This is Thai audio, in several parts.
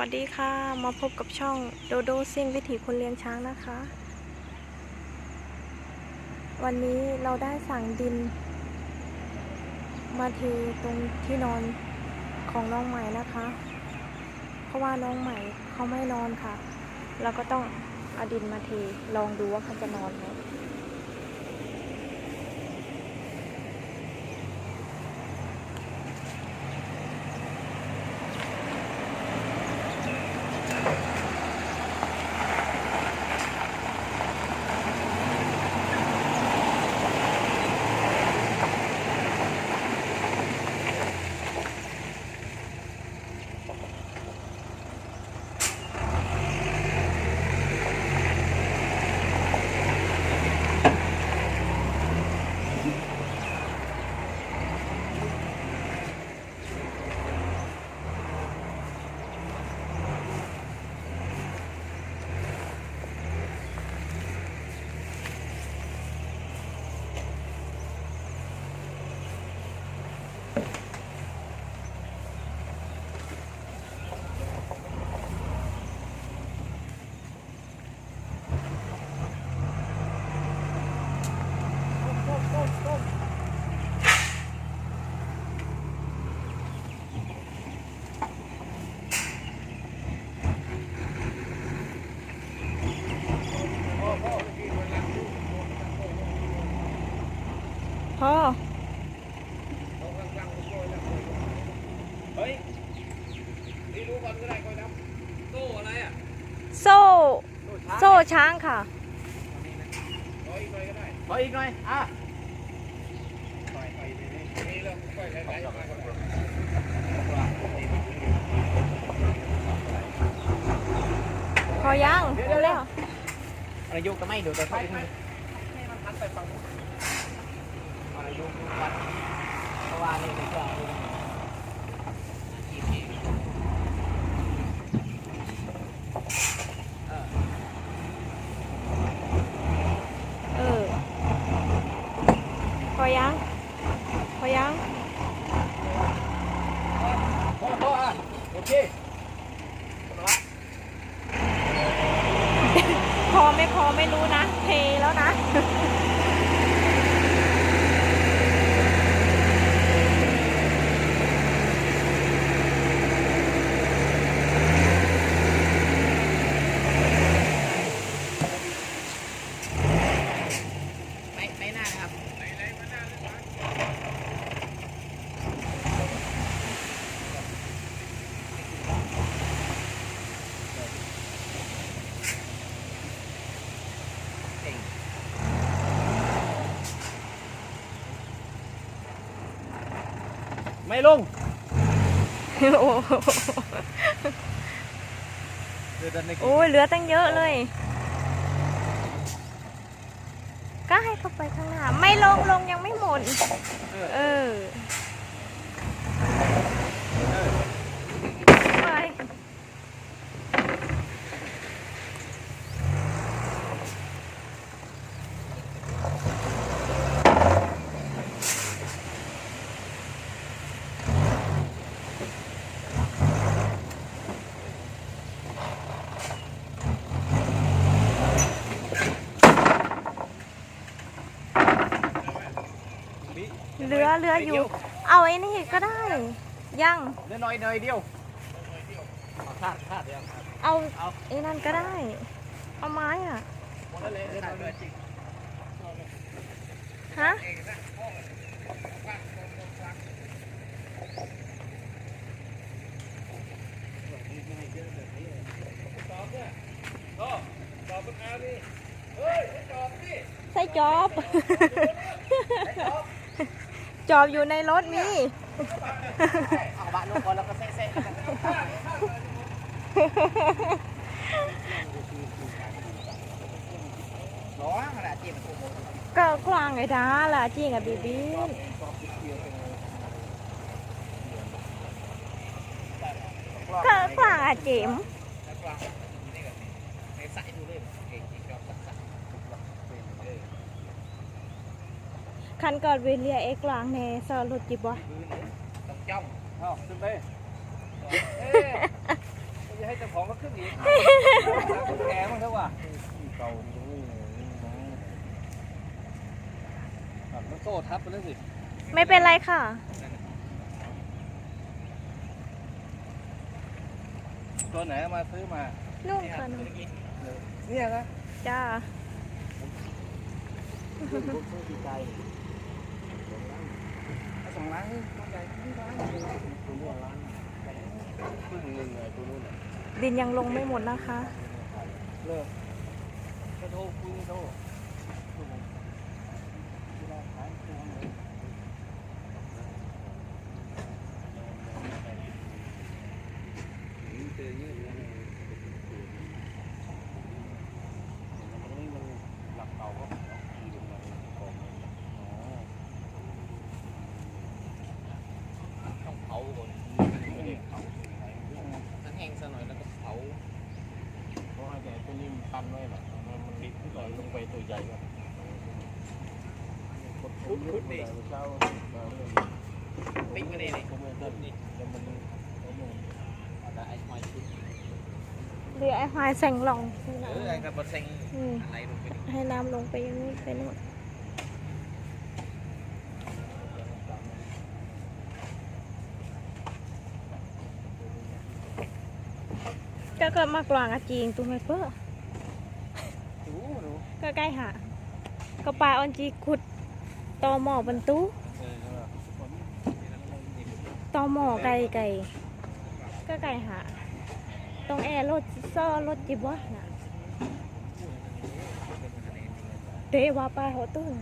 วัสดีค่ะ มาพบกับช่องโดโดซิ่งวิถีคนเลี้ยงช้างนะคะ วันนี้เราได้สั่งดิน มาเทตรงที่นอนของน้องใหม่นะคะ เพราะว่าน้องใหม่เขาไม่นอนค่ะ เราก็ต้องเอาดินมาเทลองดูว่าเขาจะนอนไหม พ่อ เฮ้ยนี่รู้ก่อนก็ได้ก่อนนะโซ่อะไรอะโซ่ โซ่ช้างค่ะขออีกหน่อยก็ได้ขออีกหน่อยอะไปไปนี่เรื่องค่อยๆไหลๆมาก่อนพอยังเร็วอายุก็ไม่ดูแต่ไปเขาไปให้มันพันไปฝั่งนู้นอายุวัดเพราะว่านี่มันก็ๆเออ พอยัง พอยัง พอพออะโอเค พอไม่พอไม่รู้นะเทแล้วนะ ไม่ไม่น่านะครับ ไม่ลงโอ้โหเดี๋ยวดันในโอ้ยเหลือตั้งเยอะเลย ก็ให้เข้าไปข้างหน้า ไม่ลงลงยังไม่หมด เออไป เหลือเหลืออยู่ เอาไอ้นี่ก็ได้ ยังเดี๋ยวหน่อยหน่อยเดียวพลาดพลาดเดียวเอาเอาไอ้นั่นก็ได้ เอาไม้อะหมดแล้วเลยเดี๋ยวหน่อยหน่อยจริงฮะตอบเนี่ยตอบตอบปัญหาดิเฮ้ยให้ตอบดิใส่จอบให้ตอบ จอบอยู่ในรถมีเอาบ้านลงก่อนแล้วก็เซ่ๆร้อนขนาดจีมันโอ้โหก็กวางไอ้ดาล่ะจริงอะบีบีก็กวางอะเจม แล้วกลางนี่ก็ในสายดูเลยเก่งจริงครับสัก คันกอดเวเลียเอกกวางในซอรถจิบวะต้องจ้องเอาขึ้นไปเอ้ยอย่าให้อีกแกมั้งเถอะว่ะเก่าตรงนี้ครับแล้วโซ่ทับไปแล้วสิ ไม่เป็นไรค่ะตัวไหนเอามาซื้อมา นุ่มค่ะนุ่มเนี่ยนะจ้าดีใจ สองล้านตัวใหญ่ที่ร้านตัวนี้ร้านครึ่งหนึ่งไงตัวนู้นดินยังลงไม่หมดนะคะเลิกก็โทรคุยโทรเจอเยอะเลยตรงนี้มันหลักเก่าก็ขี่ลงมาก่อนอ๋อ ต้องเผาก่อนไม่ได้เผาถ้าแห้งซะหน่อยแล้วก็เผา เพราะว่าแต่ ตันี้มันตันไว้แบบมันมันดิบหน่อยลงไปตัวใหญ่ครับพุดพุดดิเช้ามาเรื่องปิ้งมาเลยนี่ผมไม่ไอ้หอยเดี๋ยวไอ้หายแสงลองให้เอน้อไอ้กระบอกเซ็งำอืมอะไรลงไปให้น้ำลงไปยังนู้นไปนู่นก็เกิดมากลางอาจีงตัวไม่เพ้อ ใกล้หาก็ปลาออนจีขุดตอหมอบรรทุกเออครับตอหมอไก่ไก่ก็ไก่หาตรงแอร์รถซ่อรถจิบวะนะเดว่าปลาหัวตื้น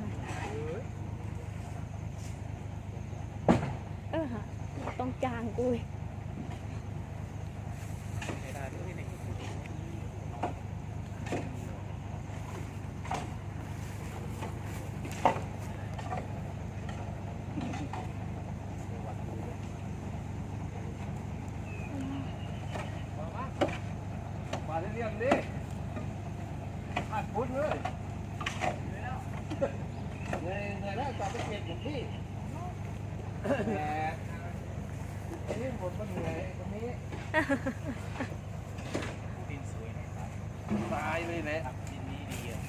เออฮะต้องจางกุยได้ด้วยนี่ มาเรียงดิขาด พุดเลยเงยเงยแล้วจับไปเก็บอย่างที่แหมไอ้นี่ผลมันเหนื่อยตรงนี้ดินสวยนะครับทรายเลยแหละดินนี้ดีอะ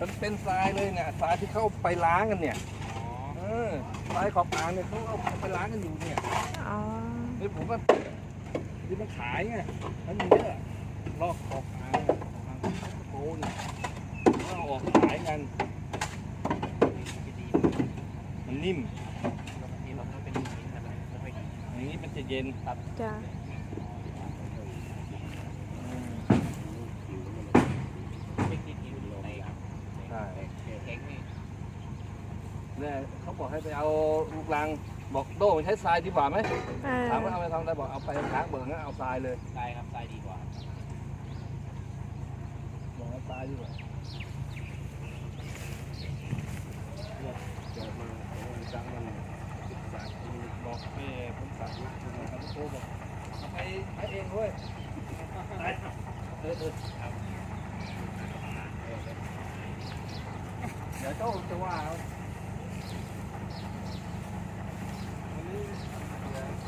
มันเป็นทรายเลยเนี่ยทรายที่เขาไปล้างกันเนี่ยอ๋อเออทรายขอบอ่างเนี่ยเขาเอาไปล้างกันอยู่เนี่ยอ๋อนี่ผมว่าที่มันขายไงมันมีเยอะลอกขอบอ่างขอบอ่างโอ้เนี่ยเขาเอาออกขายกันจะดีมันนิ่มแล้วบางทีเราก็เป็นหินอะไรไม่ค่อยดีอย่างนี้มันจะเย็นครับจ้ะเทคนิคอยู่ในใช่แข็งนี่เนี่ยเขาบอกให้ไปเอาลูกรังบอกโด้ใช้ทรายดีกว่าไหมเออถามว่าเอาไปทำอะไรบอกเอาไปล้างเบิร์งั้นเอาทรายเลยทรายครับทรายดีกว่าบอกเอาทรายดีกว่า เกิดมาจังมันศึกษาบอกแม่ผมสั่งคุณครับโทรบอกเอาไปให้เองเว้ยเออเออเดี๋ยวเจ้าจะว่าเอา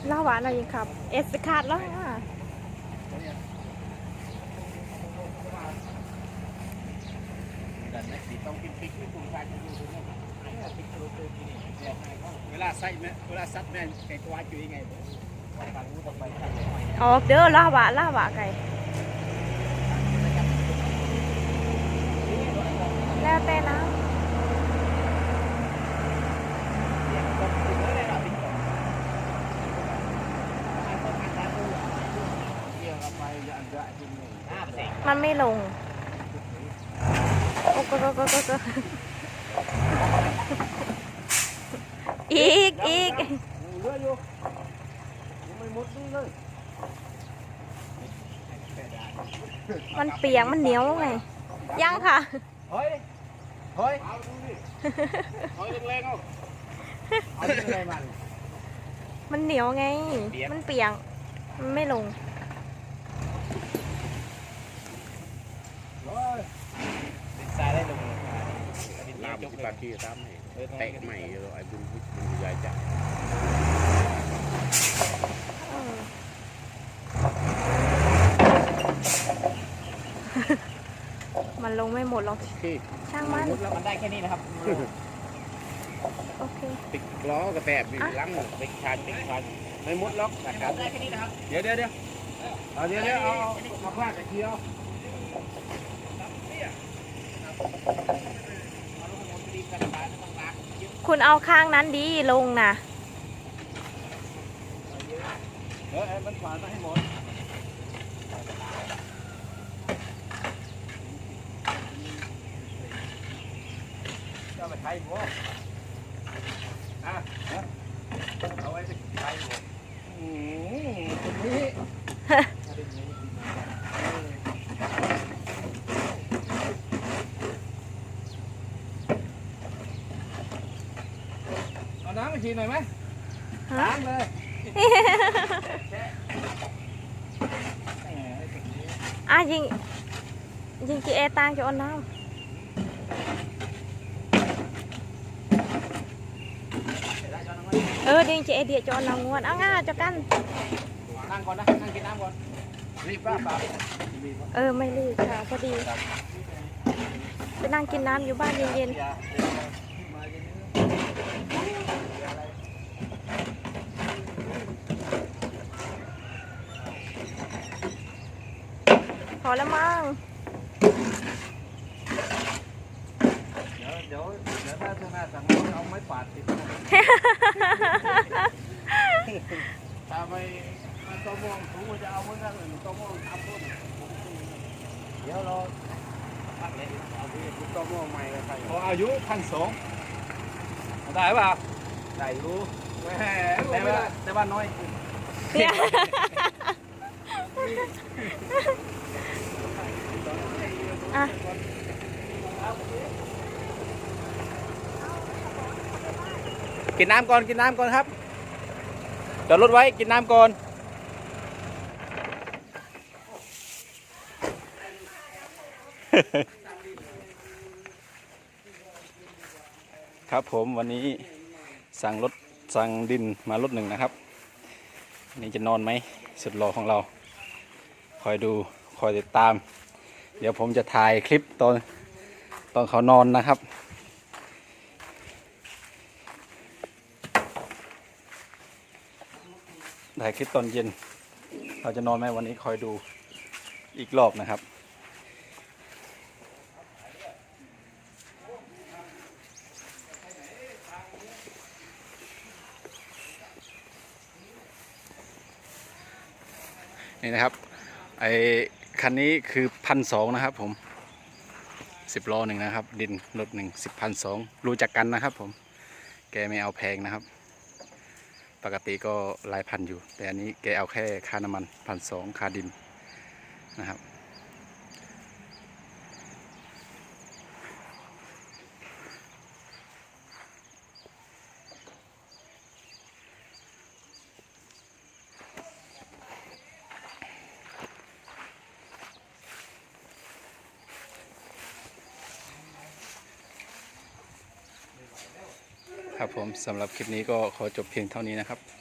เล่าหวานอะไรครับ เอสคาดแล้วอะดันนะต้องกินพริกไม่ปรุงทราจะอยู่ตรงนี้ อ้พริกโรตีที่นี่เนี่ยเวลาใส่แม่เวลาซัดแม่ไก่ตัวจุยไงผมฟังรู้ต้องไปทำหน่อย ออกเด้อเล่าหวานเล่าหวานไก่ แล้วแต่นะ เกี่ยวกับไปจะอันจะจริงเลย มันไม่ลง โอ้ก็ก็ก็ก็ อีกอีกเรืออยู่ยังไม่หมดนี่เลยมันเปียกมันเหนียวไง ยังค่ะเฮ้ยเฮ้ยเอาดูดิเฮ้ยแรงๆเอาเอาอะไรมันมันเหนียวไงเปียกมันเปียก มันไม่ลง เฮ้ย เป็นทรายได้ลง น้ำที่ปากที่ตามให้แตกใหม่เลยไอ้บุญบุญใหญ่จังเออมันลงไม่หมดหรอกที่ช่างมันมุดแล้วมันได้แค่นี้นะครับ โอเค ติดล้อกระแตบอยู่หลังติดชานติดชานไม่มุดล็อกนะครับได้แค่นี้นะครับ เดี๋ยวเดี๋ยวเดี๋ยวเอาเดี๋ยวเดี๋ยวเอาเอาเอาพลาดตะเกียว คุณเอาข้างนั้นดีลงนะเออมันฝานมาให้หมดก็ไปใช้หัวอะเอาไว้ใช้หัวอืมคนนี้ เอาน้ำมาฉีดหน่อยไหมฮะล้างเลยแหมไอ้เด็กนี้อะยิงยิงจีเอตังจะเอาน้ำเออดิงจีเอเดียจะเอาน้ำงวดเอาง่าจะกันนั่งก่อนนะนั่งกินน้ำก่อนรีบป้าเปล่า เออ ไม่รีบค่ะพอดีไปนั่งกินน้ำอยู่บ้านเย็น อย่ามาอย่างนี้ ๆ พ อแล้วมั้งเดี๋ยวเดี๋ยวเดี๋ยวถ้าชนะสั่งเราเอาไม้ปาดติดหน้าถ้าไม่ไม่ต้มม่วงสูงจะเอาเหมือนกันเลยต้มม่วงทำต้นเดี๋ยวเราพักเลยเอาไปต้มม่วงใหม่กันไปพออายุพันสองได้ป่ะได้รู้แหมแต่ว่าแต่ว่าน้อยเนี่ย อะกินน้ำก่อนกินน้ำก่อนครับจอดรถไว้กินน้ำก่อนครับผมวันนี้สั่งรถสั่งดินมารถหนึ่งนะครับ นี่จะนอนไหมสุดหล่อของเรา คอยดูคอยติดตาม เดี๋ยวผมจะถ่ายคลิปตอนตอนเขานอนนะครับ ถ่ายคลิปตอนเย็น เราจะนอนไหมวันนี้คอยดูอีกรอบนะครับ นี่นะครับไอ คันนี้คือพันสองนะครับผมสิบล้อหนึ่งนะครับ ดินรถหนึ่งสิบพันสองรู้จักกันนะครับผมแกไม่เอาแพงนะครับ ปกติก็หลายพันอยู่ แต่อันนี้แกเอาแค่ค่าน้ำมันพันสองค่าดินนะครับ ครับผมสำหรับคลิปนี้ก็ขอจบเพียงเท่านี้นะครับ